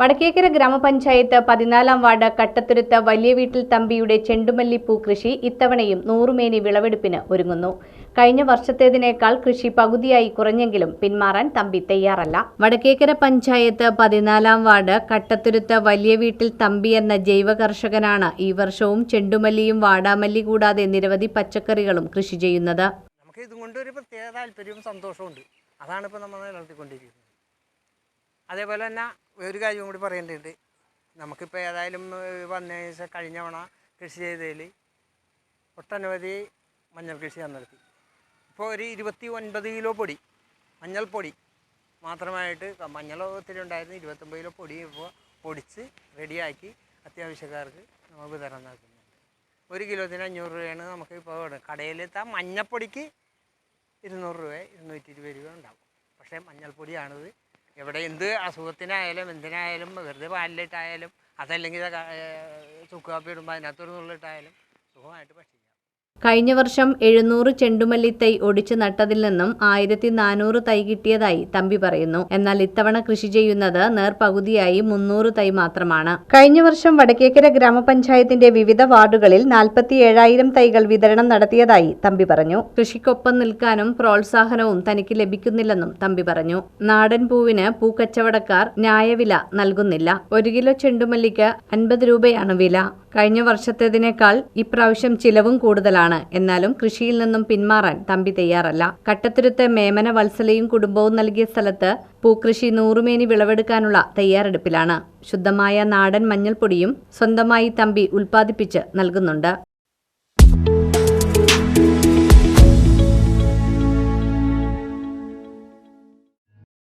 വടക്കേക്കര ഗ്രാമപഞ്ചായത്ത് പതിനാലാം വാർഡ് കട്ടത്തുരുത്ത് വലിയ വീട്ടിൽ തമ്പിയുടെ ചെണ്ടുമല്ലിപ്പൂ കൃഷി ഇത്തവണയും നൂറുമേനി വിളവെടുപ്പിന് ഒരുങ്ങുന്നു. കഴിഞ്ഞ വർഷത്തേതിനേക്കാൾ കൃഷി പകുതിയായി കുറഞ്ഞെങ്കിലും പിന്മാറാൻ തമ്പി തയ്യാറല്ല. വടക്കേക്കര പഞ്ചായത്ത് പതിനാലാം വാർഡ് കട്ടത്തുരുത്ത് വലിയ വീട്ടിൽ തമ്പി എന്ന ജൈവ കർഷകനാണ് ഈ വർഷവും ചെണ്ടുമല്ലിയും വാടാമല്ലി കൂടാതെ നിരവധി പച്ചക്കറികളും കൃഷി ചെയ്യുന്നത്. നമുക്ക് ഇതുകൊണ്ട് ഒരു പ്രത്യേക താല്പര്യവും സന്തോഷവും ഉണ്ട് അതാണ് ഇപ്പോൾ നമ്മൾ നിലനിർത്തിക്കൊണ്ടിരിക്കുന്നത്. അതേപോലെ തന്നെ ഒരു കാര്യം കൂടി പറയേണ്ടതുണ്ട്. നമുക്കിപ്പോൾ ഏതായാലും വന്ന കഴിഞ്ഞ തവണ കൃഷി ചെയ്തതിൽ ഒട്ടനവധി മഞ്ഞൾ കൃഷി നടത്തി. ഇപ്പോൾ ഒരു ഇരുപത്തി ഒൻപത് കിലോ പൊടി മഞ്ഞൾപ്പൊടി മാത്രമായിട്ട് ക- മഞ്ഞൾ ഒത്തിരി ഉണ്ടായിരുന്നു. ഇരുപത്തൊമ്പത് കിലോ പൊടി ഇപ്പോൾ പൊടിച്ച് റെഡിയാക്കി അത്യാവശ്യക്കാർക്ക് നമ്മൾ വിതരണം നടത്തുന്നുണ്ട്. ഒരു കിലോത്തിന് അഞ്ഞൂറ് രൂപയാണ് നമുക്ക് ഇപ്പോൾ കടയിലെത്താൻ മഞ്ഞപ്പൊടിക്ക് ഇരുന്നൂറ് രൂപ ഇരുന്നൂറ്റി ഇരുപത് രൂപ ഉണ്ടാവും. പക്ഷേ മഞ്ഞൾപ്പൊടിയാണിത്. എവിടെ എന്ത് അസുഖത്തിനായാലും എന്തിനായാലും വെറുതെ പാലിലിട്ടായാലും അതല്ലെങ്കിൽ ചുക്ക് ഇടുമ്പോൾ അതിനകത്തൊരു നുള്ളിട്ടായാലും സുഖമായിട്ട് ഭക്ഷിക്കാം. കഴിഞ്ഞ വർഷം എഴുന്നൂറ് ചെണ്ടുമല്ലി തൈ ഒടിച്ചു നട്ടതിൽ നിന്നും ആയിരത്തി നാനൂറ് തൈ കിട്ടിയതായി തമ്പി പറയുന്നു. എന്നാൽ ഇത്തവണ കൃഷി ചെയ്യുന്നത് നേർപകുതിയായി മുന്നൂറ് തൈ മാത്രമാണ്. കഴിഞ്ഞ വർഷം വടക്കേക്കര ഗ്രാമപഞ്ചായത്തിന്റെ വിവിധ വാർഡുകളിൽ നാൽപ്പത്തി ഏഴായിരം തൈകൾ വിതരണം നടത്തിയതായി തമ്പി പറഞ്ഞു. കൃഷിക്കൊപ്പം നിൽക്കാനും പ്രോത്സാഹനവും തനിക്ക് ലഭിക്കുന്നില്ലെന്നും തമ്പി പറഞ്ഞു. നാടൻ പൂവിന് പൂക്കച്ചവടക്കാർ ന്യായവില നൽകുന്നില്ല. ഒരു കിലോ ചെണ്ടുമല്ലിക്ക് അൻപത് രൂപയാണ് വില. കഴിഞ്ഞ വർഷത്തേതിനേക്കാൾ ഇപ്രാവശ്യം ചിലവും കൂടുതലാണ്. എന്നാലും കൃഷിയിൽ നിന്നും പിന്മാറാൻ തമ്പി തയ്യാറല്ല. കട്ടത്തുരുത്ത് മേമന വത്സലയും കുടുംബവും നൽകിയ സ്ഥലത്ത് പൂക്കൃഷി നൂറുമേനി വിളവെടുക്കാനുള്ള തയ്യാറെടുപ്പിലാണ്. ശുദ്ധമായ നാടൻ മഞ്ഞൾപ്പൊടിയും സ്വന്തമായി തമ്പി ഉൽപ്പാദിപ്പിച്ച് നൽകുന്നുണ്ട്.